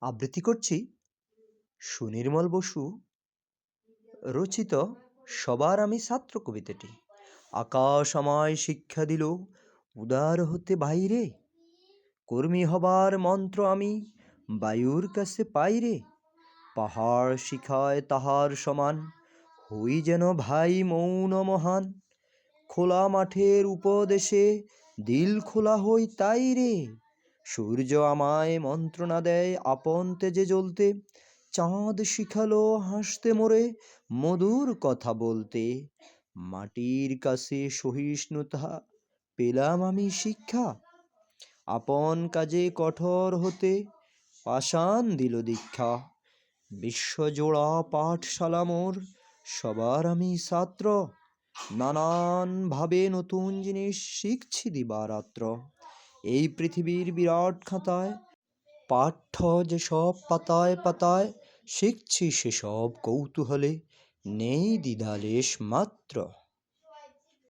আবৃত্তি করছি। সুনির্মল বসু, রচিত সবার আমি ছাত্র কবিতাটি। আকাশ আমায় শিক্ষা দিল, উদার হতে বাইরে। কর্মী হবার মন্ত্র আমি, বায়ুর কাছে পাইরে। পাহাড় শিখায় তাহার সমান, হই যেন ভাই মৌন মহান। খোলা মাঠের উপদেশে, দিল খোলা হই তাই রে সূর্য আমায় মন্ত্রণা দেয় আপন তেজে জ্বলতে, চাঁদ শিখালো হাসতে মোরে মধুর কথা বলতে। মাটির কাছে সহিষ্ণুতা, পেলাম আমি শিক্ষা। আপন কাজে কঠোর হতে পাষাণ দিল দীক্ষা। বিশ্বজোড়া পাঠশালা মোর, সবার আমি ছাত্র। নানান ভাবে নতুন জিনিস শিখছি দিবারাত্র। এই পৃথিবীর বিরাট খাতায় পাঠ্য যেসব পাতায় পাতায় শিখছি সেসব কৌতূহলে নেই দ্বিধালেশ মাত্র।